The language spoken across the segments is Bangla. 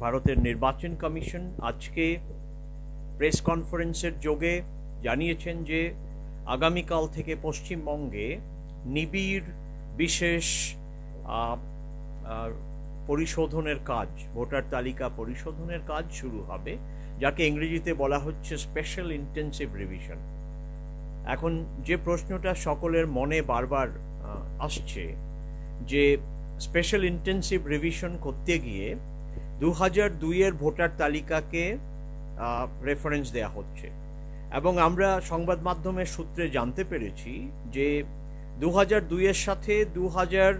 ভারতের নির্বাচন কমিশন আজকে প্রেস কনফারেন্সের যোগে জানিয়েছেন যে আগামীকাল থেকে পশ্চিমবঙ্গে নিবিড় বিশেষ পরিশোধনের কাজ, ভোটার তালিকা পরিশোধনের কাজ শুরু হবে, যাকে ইংরেজিতে বলা হচ্ছে স্পেশাল ইন্টেন্সিভ রিভিশন এখন যে প্রশ্নটা সকলের মনে বারবার আসছে যে স্পেশাল ইন্টেন্সিভ রিভিশন করতে গিয়ে দু হাজার দুইয়ের ভোটার তালিকাকে রেফারেন্স দেয়া হচ্ছে। এবং আমরা সংবাদ মাধ্যমের সূত্রে জানতে পেরেছি যে দু হাজার দুইয়ের সাথে দু হাজার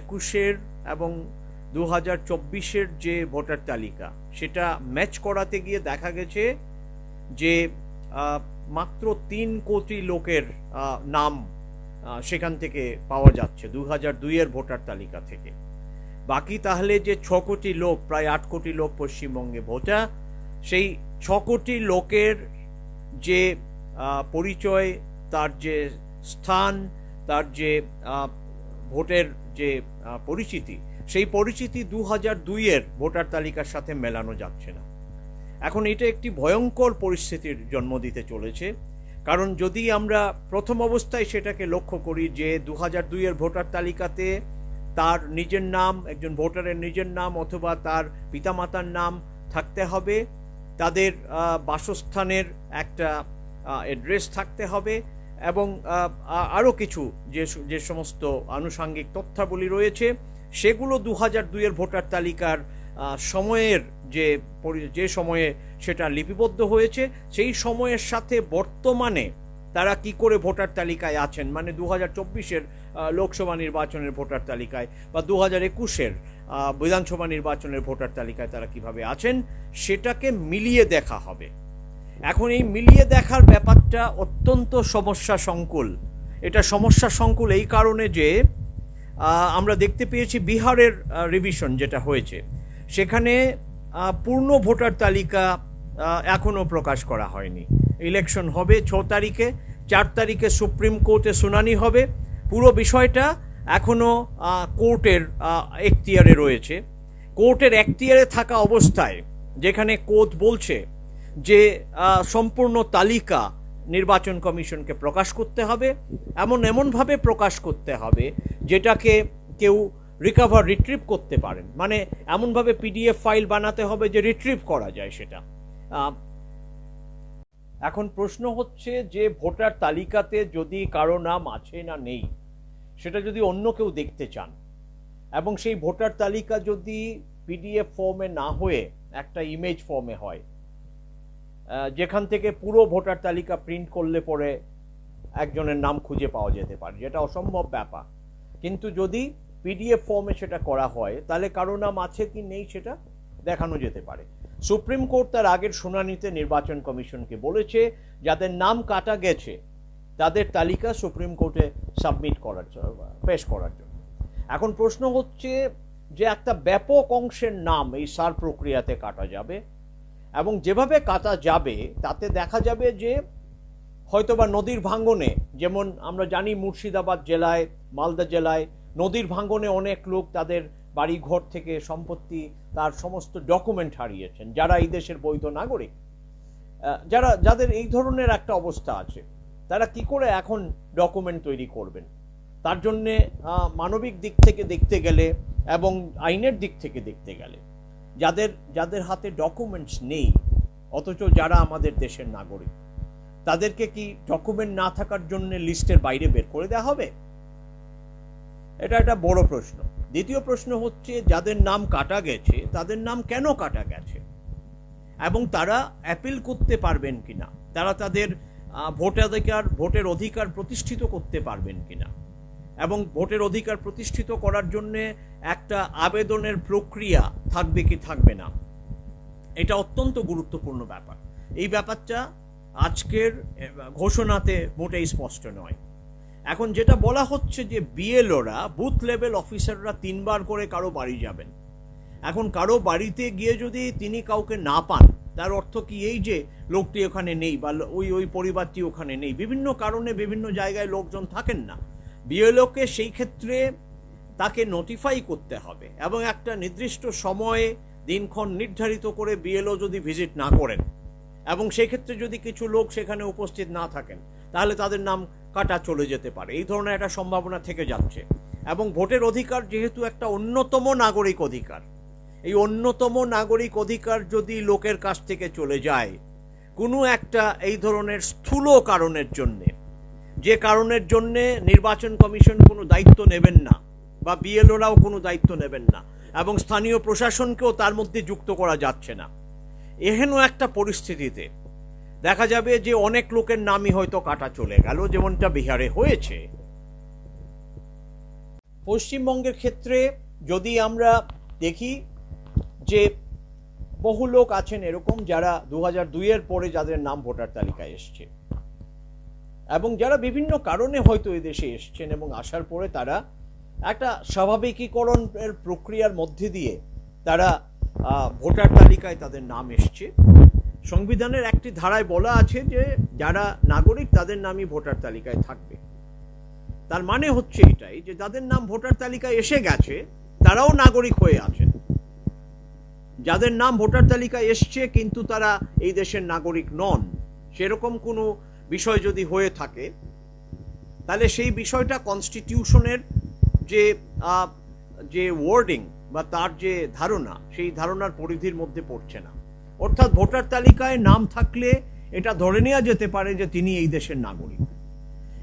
একুশের এবং দু হাজার চব্বিশের যে ভোটার তালিকা, সেটা ম্যাচ করাতে গিয়ে দেখা গেছে যে মাত্র তিন কোটি লোকের নাম সেখান থেকে পাওয়া যাচ্ছে দু হাজার দুইয়ের ভোটার তালিকা থেকে। বাকি তাহলে যে ছ কোটি লোক, প্রায় আট কোটি লোক পশ্চিমবঙ্গে ভোটা সেই ছ কোটি লোকের যে পরিচয়, তার যে স্থান, তার যে ভোটের যে পরিচিতি, সেই পরিচিতি দু হাজার দুইয়ের ভোটার তালিকার সাথে মেলানো যাচ্ছে না। এখন এটা একটি ভয়ঙ্কর পরিস্থিতির জন্ম দিতে চলেছে। কারণ যদি আমরা প্রথম অবস্থায় সেটাকে লক্ষ্য করি যে দু হাজার দুইয়ের ভোটার তালিকাতে তার নিজের নাম, একজন ভোটারের নিজের নাম অথবা তার পিতামাতার নাম থাকতে হবে। তাদের বাসস্থানের একটা অ্যাড্রেস থাকতে হবে এবং আরও কিছু যে যে সমস্ত আনুষাঙ্গিক তথ্যাবলী রয়েছে, সেগুলো দু হাজার দুইয়ের ভোটার তালিকার সময়ের যে যে সময়ে সেটা লিপিবদ্ধ হয়েছে, সেই সময়ের সাথে বর্তমানে তারা কি করে ভোটার তালিকায় আছেন? মানে দু হাজার চব্বিশের লোকসভা নির্বাচনের ভোটার তালিকায় বা দু হাজার একুশের বিধানসভা নির্বাচনের ভোটার তালিকায় তারা কীভাবে আছেন? সেটাকে মিলিয়ে দেখা হবে। এখন এই মিলিয়ে দেখার ব্যাপারটা অত্যন্ত সমস্যা সংকুল। এটা সমস্যা সংকুল এই কারণে যে আমরা দেখতে পেয়েছি বিহারের রিভিশন যেটা হয়েছে। সেখানে পূর্ণ ভোটার তালিকা এখনও প্রকাশ করা হয়নি। ইলেকশন হবে ছ তারিখে, চার তারিখে সুপ্রিম কোর্টে শুনানি হবে। পুরো বিষয়টা এখনও কোর্টের এখতিয়ারে রয়েছে। কোর্টের এখতিয়ারে থাকা অবস্থায় যেখানে কোর্ট বলছে যে সম্পূর্ণ তালিকা নির্বাচন কমিশনকে প্রকাশ করতে হবে। এমন এমনভাবে প্রকাশ করতে হবে যেটাকে কেউ রিকভার রিট্রিভ করতে পারেন। মানে এমনভাবে পিডিএফ ফাইল বানাতে হবে যে রিট্রিভ করা যায় সেটা। এখন প্রশ্ন হচ্ছে যে ভোটার তালিকাতে যদি কারও নাম আছে না নেই, সেটা যদি অন্য কেউ দেখতে চান, এবং সেই ভোটার তালিকা যদি পিডিএফ ফর্মে না হয়ে একটা ইমেজ ফর্মে হয় যেখান থেকে পুরো ভোটার তালিকা প্রিন্ট করলে পরে একজনের নাম খুঁজে পাওয়া যেতে পারে, যেটা অসম্ভব ব্যাপার। কিন্তু যদি পিডিএফ ফর্মে সেটা করা হয়, তাহলে কারও নাম আছে কি নেই সেটা দেখানো যেতে পারে। সুপ্রিম কোর্ট তার আগের শুনানিতে নির্বাচন কমিশনকে বলেছে, যাদের নাম কাটা গেছে, তাদের তালিকা সুপ্রিম কোর্টে সাবমিট করার জন্য পেশ করার জন্য। এখন প্রশ্ন হচ্ছে যে একটা ব্যাপক অংশের নাম এই সার প্রক্রিয়াতে কাটা যাবে এবং যেভাবে কাটা যাবে, তাতে দেখা যাবে যে হয়তোবা নদীর ভাঙ্গনে যেমন আমরা জানি মুর্শিদাবাদ জেলায়, মালদা জেলায় নদীর ভাঙ্গনে অনেক লোক তাদের বাড়ি ঘর থেকে সম্পত্তি, তার সমস্ত ডকুমেন্ট হারিয়েছেন, যারা এই দেশের বৈধ নাগরিক। যারা, যাদের এই ধরনের একটা অবস্থা আছে, তারা কি করে এখন ডকুমেন্ট তৈরি করবেন? তার জন্যে মানবিক দিক থেকে দেখতে গেলে এবং আইনের দিক থেকে দেখতে গেলে, যাদের যাদের হাতে ডকুমেন্টস নেই, অথচ যারা আমাদের দেশের নাগরিক, তাদেরকে কি ডকুমেন্ট না থাকার জন্য লিস্টের বাইরে বের করে দেওয়া হবে? এটা একটা বড় প্রশ্ন। দ্বিতীয় প্রশ্ন হচ্ছে, যাদের নাম কাটা গেছে, তাদের নাম কেন কাটা গেছে? এবং তারা অ্যাপিল করতে পারবেন কিনা? তারা তাদের ভোটাধিকার, ভোটের অধিকার প্রতিষ্ঠিত করতে পারবেন কিনা? এবং ভোটের অধিকার প্রতিষ্ঠিত করার জন্য একটা আবেদনের প্রক্রিয়া থাকবে কি থাকবে না? এটা অত্যন্ত গুরুত্বপূর্ণ ব্যাপার। এই ব্যাপারটা আজকের ঘোষণাতে মোটেই স্পষ্ট নয়। এখন যেটা বলা হচ্ছে যে বিএলওরা, বুথ লেভেল অফিসাররা তিনবার করে কারও বাড়ি যাবেন। এখন কারও বাড়িতে গিয়ে যদি তিনি কাউকে না পান, তার অর্থ কি এই যে লোকটি ওখানে নেই বা ওই ওই পরিবারটি ওখানে নেই, বিভিন্ন কারণে বিভিন্ন জায়গায় লোকজন থাকেন না। বিএলওকে সেই ক্ষেত্রে তাকে নোটিফাই করতে হবে এবং একটা নির্দিষ্ট সময়ে দিনক্ষণ নির্ধারিত করে বিএলও যদি ভিজিট না করেন এবং সেক্ষেত্রে যদি কিছু লোক সেখানে উপস্থিত না থাকেন, তাহলে তাদের নাম কাটা চলে যেতে পারে। এই ধরনের একটা সম্ভাবনা থেকে যাচ্ছে। এবং ভোটের অধিকার যেহেতু একটা অন্যতম নাগরিক অধিকার, এই অন্যতম নাগরিক অধিকার যদি লোকের কাছ থেকে চলে যায়, কোনো একটা এই ধরনের স্থূল কারণের জন্যে, যে কারণের জন্যে নির্বাচন কমিশন কোনো দায়িত্ব নেবেন না বা বিএলওরাও কোনো দায়িত্ব নেবেন না এবং স্থানীয় প্রশাসনকেও তার মধ্যে যুক্ত করা যাচ্ছে না, এহেন একটা পরিস্থিতিতে দেখা যাবে যে অনেক লোকের নামই হয়তো কাটা চলে গেল, যেমনটা বিহারে হয়েছে। পশ্চিমবঙ্গের ক্ষেত্রে যদি আমরা দেখি যে বহু লোক আছেন এরকম যারা দু হাজার দুইয়ের পরে যাদের নাম ভোটার তালিকায় এসছে, এবং যারা বিভিন্ন কারণে হয়তো এদেশে এসছেন এবং আসার পরে তারা একটা স্বাভাবিকীকরণের প্রক্রিয়ার মধ্যে দিয়ে তারা ভোটার তালিকায় তাদের নাম এসছে। সংবিধানের একটি ধারায় বলা আছে যে যারা নাগরিক তাদের নামই ভোটার তালিকায় থাকবে। তার মানে হচ্ছে এটাই যে যাদের নাম ভোটার তালিকায় এসে গেছে, তারাও নাগরিক হয়ে আছেন। যাদের নাম ভোটার তালিকায় এসছে কিন্তু তারা এই দেশের নাগরিক নন। সেরকম কোনো বিষয় যদি হয়ে থাকে, তাহলে সেই বিষয়টা কনস্টিটিউশনের যে যে ওয়ার্ডিং বা তার যে ধারণা, সেই ধারণার পরিধির মধ্যে পড়ছে না। অর্থাৎ ভোটার তালিকায় নাম থাকলে এটা ধরে নেওয়া যেতে পারে যে তিনি এই দেশের নাগরিক।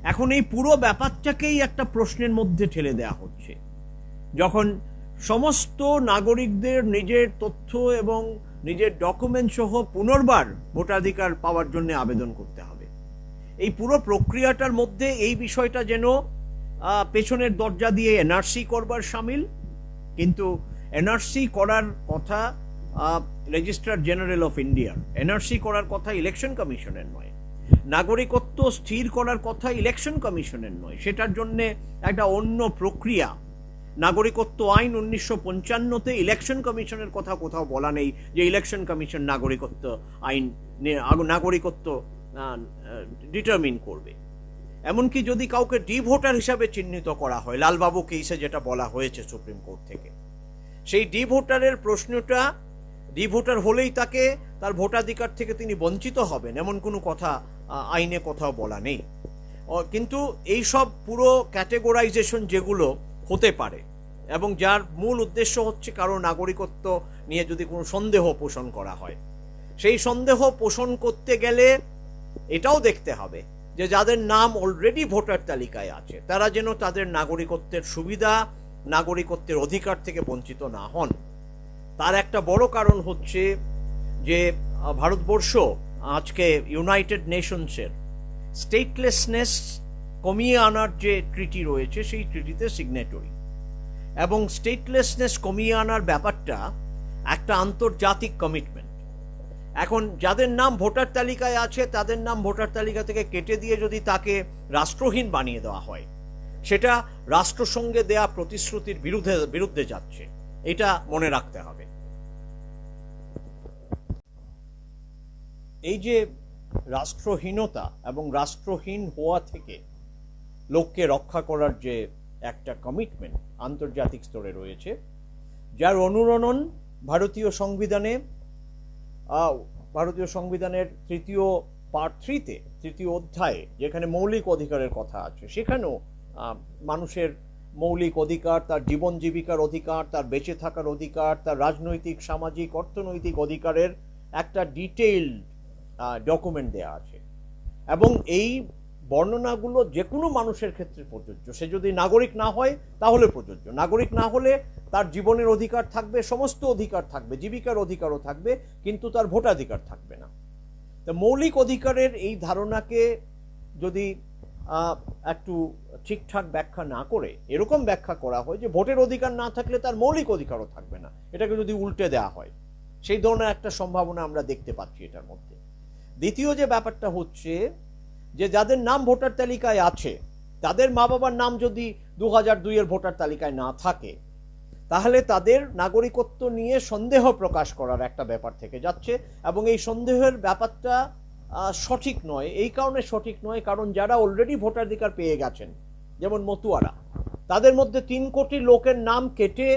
এখন এই পুরো ব্যাপারটাকেই একটা প্রশ্নের মধ্যে ঠেলে দেওয়া হচ্ছে। যখন সমস্ত নাগরিকদের নিজের তথ্য এবং নিজের ডকুমেন্ট সহ পুনর্বার ভোটাধিকার পাওয়ার জন্য আবেদন করতে হবে। এই পুরো প্রক্রিয়াটার মধ্যে এই বিষয়টা যেন পেছনের দরজা দিয়ে এনআরসি করবার সামিল। কিন্তু এনআরসি করার কথা রেজিস্ট্রার জেনারেল অফ ইন্ডিয়ার এনআরসি করার কথা ইলেকশন কমিশনের নয়। নাগরিকত্ব স্থির করার কথা ইলেকশন কমিশনের নয়। সেটার জন্য একটা অন্য প্রক্রিয়া। নাগরিকত্ব আইন উনিশশো পঞ্চান্নতে ইলেকশন কমিশনের কথা কোথাও বলা নেই যে ইলেকশন কমিশন নাগরিকত্ব আইন নাগরিকত্ব ডিটারমিন করবে। এমনকি যদি কাউকে ডি ভোটার হিসাবে চিহ্নিত করা হয় লালবাবু কেসে যেটা বলা হয়েছে সুপ্রিম কোর্ট থেকে, সেই ডি ভোটারের প্রশ্নটা ডি ভোটার হলেই তাকে তার ভোটাধিকার থেকে তিনি বঞ্চিত হবেন, এমন কোনো কথা আইনে কোথাও বলা নেই। কিন্তু এই সব পুরো ক্যাটেগরাইজেশন যেগুলো হতে পারে এবং যার মূল উদ্দেশ্য হচ্ছে কারও নাগরিকত্ব নিয়ে যদি কোনো সন্দেহ পোষণ করা হয়, সেই সন্দেহ পোষণ করতে গেলে এটাও দেখতে হবে যে যাদের নাম অলরেডি ভোটার তালিকায় আছে, তারা যেন তাদের নাগরিকত্বের সুবিধা, নাগরিকত্বের অধিকার থেকে বঞ্চিত না হন। তার একটা বড় কারণ হচ্ছে যে ভারতবর্ষ আজকে ইউনাইটেড নেশনসের স্টেটলেসনেস কমিয়ে আনার যে ট্রিটি রয়েছে, সেই ট্রিটিতে সিগনেটরি এবং স্টেটলেসনেস কমিয়ে আনার ব্যাপারটা একটা আন্তর্জাতিক কমিটমেন্ট এখন যাদের নাম ভোটার তালিকায় আছে, তাদের নাম ভোটার তালিকা থেকে কেটে দিয়ে যদি তাকে রাষ্ট্রহীন বানিয়ে দেওয়া হয়, সেটা রাষ্ট্রসংঘে দেয়া প্রতিশ্রুতির বিরুদ্ধে বিরুদ্ধে যাচ্ছে। এটা মনে রাখতে হবে। এই যে রাষ্ট্রহীনতা এবং রাষ্ট্রহীন হওয়া থেকে লোককে রক্ষা করার যে একটা কমিটমেন্ট আন্তর্জাতিক স্তরে রয়েছে, যার অনুরণন ভারতীয় সংবিধানে ভারতীয় সংবিধানের তৃতীয় পার্ট থ্রিতে তৃতীয় অধ্যায়ে, যেখানে মৌলিক অধিকারের কথা আছে, সেখানেও মানুষের মৌলিক অধিকার, তার জীবন জীবিকার অধিকার, তার বেঁচে থাকার অধিকার, তার রাজনৈতিক, সামাজিক, অর্থনৈতিক অধিকারের একটা ডিটেইলড ডকুমেন্ট দেয়া আছে। এবং এই বর্ণনাগুলো যে কোনো মানুষের ক্ষেত্রে প্রযোজ্য। সে যদি নাগরিক না হয়, তাহলে প্রযোজ্য। নাগরিক না হলে তার জীবনের অধিকার থাকবে, সমস্ত অধিকার থাকবে, জীবিকার অধিকারও থাকবে, কিন্তু তার ভোটাধিকার থাকবে না। তো মৌলিক অধিকারের এই ধারণাকে যদি একটু ঠিকঠাক ব্যাখ্যা না করে এরকম ব্যাখ্যা করা হয় যে ভোটের অধিকার না থাকলে তার মৌলিক অধিকারও থাকবে না। এটাকে যদি উল্টে দেওয়া হয়, সেই ধরনের একটা সম্ভাবনা আমরা দেখতে পাচ্ছি এটার মধ্যে। দ্বিতীয় যে ব্যাপারটা হচ্ছে যে যাদের নাম ভোটার তালিকায় আছে, তাদের মা বাবার নাম যদি দু হাজার দুইয়ের ভোটার তালিকায় না থাকে, তাহলে তাদের নাগরিকত্ব নিয়ে সন্দেহ প্রকাশ করার একটা ব্যাপার থেকে যাচ্ছে এবং এই সন্দেহের ব্যাপারটা সঠিক নয়। এই কারণে সঠিক নয়, কারণ যারা অলরেডি ভোটাধিকার পেয়ে গেছেন, যেমন মতুয়ারা, তাদের মধ্যে তিন কোটি লোকের নাম কেটে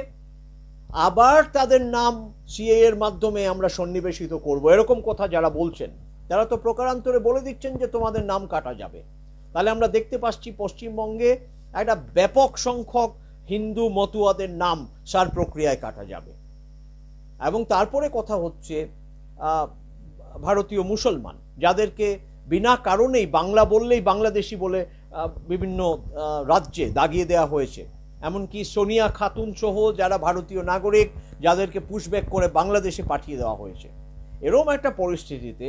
আবার তাদের নাম সিএ এর মাধ্যমে আমরা সন্নিবেশিত করব। এরকম কথা যারা বলছেন, তারা তো প্রকারান্তরে বলে দিচ্ছেন যে তোমাদের নাম কাটা যাবে। তাহলে আমরা দেখতে পাচ্ছি পশ্চিমবঙ্গে একটা ব্যাপক সংখ্যক হিন্দু মতুয়াদের নাম সার প্রক্রিয়ায় কাটা যাবে। এবং তারপরে কথা হচ্ছে ভারতীয় মুসলমান, যাদেরকে বিনা কারণেই বাংলা বললেই বাংলাদেশি বলে বিভিন্ন রাজ্যে দাগিয়ে দেওয়া হয়েছে। এমনকি সোনিয়া খাতুন সহ যারা ভারতীয় নাগরিক, যাদেরকে পুশব্যাক করে বাংলাদেশে পাঠিয়ে দেওয়া হয়েছে। এরম একটা পরিস্থিতিতে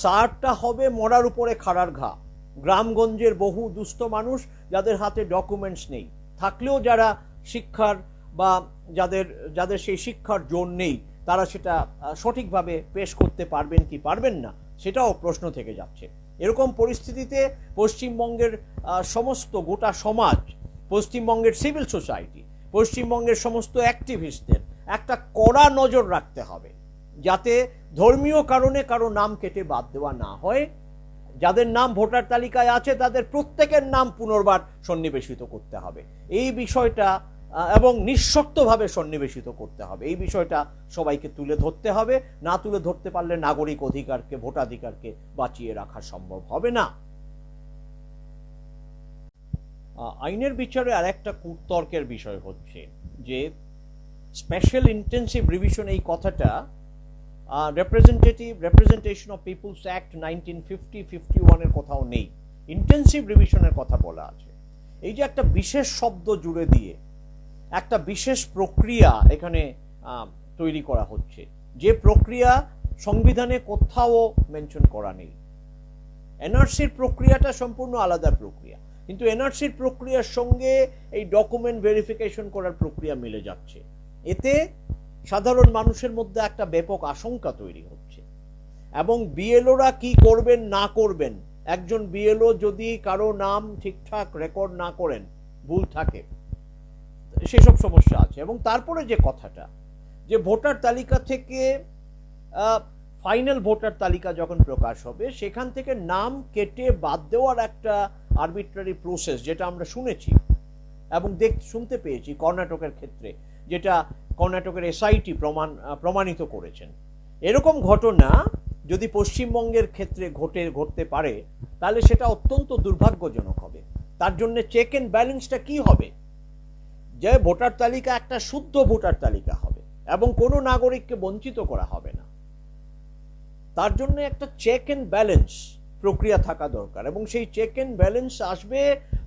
সারটা হবে মরার উপরে খাড়ার ঘা। গ্রামগঞ্জের বহু দুস্থ মানুষ যাদের হাতে ডকুমেন্টস নেই। থাকলেও যারা শিক্ষার বা যাদের যাদের সেই শিক্ষার জোর নেই তারা সেটা সঠিকভাবে পেশ করতে পারবেন কি পারবেন না, সেটাও প্রশ্ন থেকে যাচ্ছে। এরকম পরিস্থিতিতে পশ্চিমবঙ্গের সমস্ত গোটা সমাজ, পশ্চিমবঙ্গের সিভিল সোসাইটি, পশ্চিমবঙ্গের সমস্ত অ্যাক্টিভিস্টদের একটা কড়া নজর রাখতে হবে, যাতে ধর্মীয় কারণে কারও নাম কেটে বাদ দেওয়া না হয়, যাদের নাম ভোটার তালিকায় আছে তাদের প্রত্যেকের নাম পুনর্বার সন্নিবেশিত করতে হবে। এই বিষয়টা এবং নিঃশক্তভাবে সন্নিবেশিত করতে হবে। এই বিষয়টা সবাইকে তুলে ধরতে হবে। না তুলে ধরতে পারলে নাগরিক অধিকারকে, ভোটাধিকারকে বাঁচিয়ে রাখা সম্ভব হবে না। আইনের বিচারে আর একটা কুতর্কের বিষয় হচ্ছে যে স্পেশাল ইন্টেন্সিভ রিভিশন এই কথাটা representative representation of people's act nineteen fifty fifty ওয়ানের কোথাও নেই। ইন্টেন্সিভ রিভিশনের কথা বলা আছে। এই যে একটা বিশেষ শব্দ জুড়ে দিয়ে একটা বিশেষ প্রক্রিয়া এখানে তৈরি করা হচ্ছে। যে প্রক্রিয়া সংবিধানে কোথাও মেনশন করা নেই। এনআরসির প্রক্রিয়াটা সম্পূর্ণ আলাদা প্রক্রিয়া। কিন্তু এনআরসির প্রক্রিয়ার সঙ্গে এই ডকুমেন্ট ভেরিফিকেশন করার প্রক্রিয়া মিলে যাচ্ছে। এতে সাধারণ মানুষের মধ্যে একটা ব্যাপক আশঙ্কা তৈরি হচ্ছে। এবং বিএলওরা কি করবেন, না করবেন, একজন বিএলও যদি কারও নাম ঠিকঠাক রেকর্ড না করেন, ভুল থাকে সেসব সমস্যা আছে। এবং তারপরে যে কথাটা, যে ভোটার তালিকা থেকে ফাইনাল ভোটার তালিকা যখন প্রকাশ হবে, সেখান থেকে নাম কেটে বাদ দেওয়ার একটা আরবিট্রারি প্রসেস যেটা আমরা শুনেছি এবং দেখ, শুনতে পেয়েছি কর্ণাটকের ক্ষেত্রে, যেটা কর্ণাটকের এসআইটি প্রমাণ প্রমাণিত করেছেন। এরকম ঘটনা যদি পশ্চিমবঙ্গের ক্ষেত্রে ঘটে, ঘটতে পারে, তাহলে সেটা অত্যন্ত দুর্ভাগ্যজনক হবে। তার জন্য চেক এন্ড ব্যালেন্সটা কি হবে? যে ভোটার তালিকা একটা শুদ্ধ ভোটার তালিকা হবে এবং কোনো নাগরিককে বঞ্চিত করা হবে না। তার জন্য একটা চেক এন্ড ব্যালেন্স প্রক্রিয়া থাকা দরকার এবং সেই চেক এন্ড ব্যালেন্স আসবে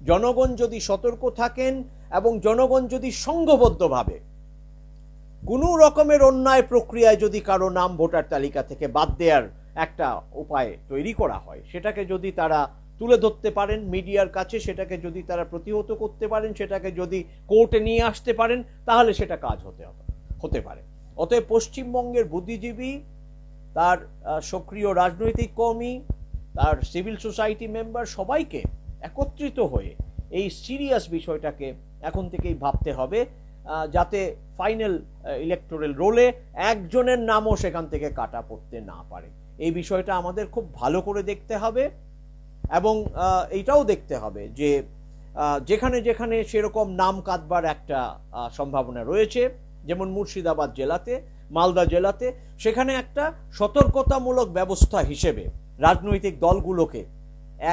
জনগণ যদি সতর্ক থাকেন এবং জনগণ যদি সংঘবদ্ধভাবে কোনো রকমের অন্যায় প্রক্রিয়ায় যদি কারও নাম ভোটার তালিকা থেকে বাদ দেওয়ার একটা উপায় তৈরি করা হয়, সেটাকে যদি তারা তুলে ধরতে পারেন মিডিয়ার কাছে, সেটাকে যদি তারা প্রতিহত করতে পারেন, সেটাকে যদি কোর্টে নিয়ে আসতে পারেন, তাহলে সেটা কাজ হতে হবে, হতে পারে। অতএব পশ্চিমবঙ্গের বুদ্ধিজীবী, তার সক্রিয় রাজনৈতিক কর্মী, তার সিভিল সোসাইটি মেম্বার সবাইকে একত্রিত হয়ে এই সিরিয়াস বিষয়টাকে এখন থেকেই ভাবতে হবে যাতে ফাইনাল ইলেকটোরাল রোলে একজনের নামও সেখান থেকে কাটা পড়তে না পারে। এই বিষয়টা আমাদের খুব ভালো করে দেখতে হবে। এবং এইটাও দেখতে হবে যে যেখানে যেখানে সেরকম নাম কাঁদবার একটা সম্ভাবনা রয়েছে, যেমন মুর্শিদাবাদ জেলাতে, মালদা জেলাতে, সেখানে একটা সতর্কতামূলক ব্যবস্থা হিসেবে রাজনৈতিক দলগুলোকে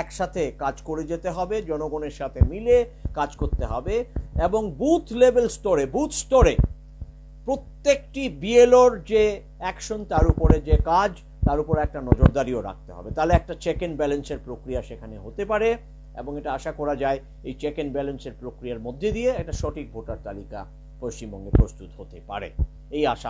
একসাথে কাজ করে যেতে হবে, জনগণের সাথে মিলে কাজ করতে হবে এবং বুথ লেভেল স্তরে, বুথ স্তরে প্রত্যেকটি বিএলওর যে অ্যাকশন, তার উপরে যে কাজ তার উপর একটা নজরদারিও রাখতে হবে। তাহলে একটা চেক অ্যান্ড ব্যালেন্সের প্রক্রিয়া সেখানে হতে পারে এবং এটা আশা করা যায় এই চেক অ্যান্ড ব্যালেন্সের প্রক্রিয়ার মধ্যে দিয়ে একটা সঠিক ভোটার তালিকা পশ্চিমবঙ্গে প্রস্তুত হতে পারে। এই আশা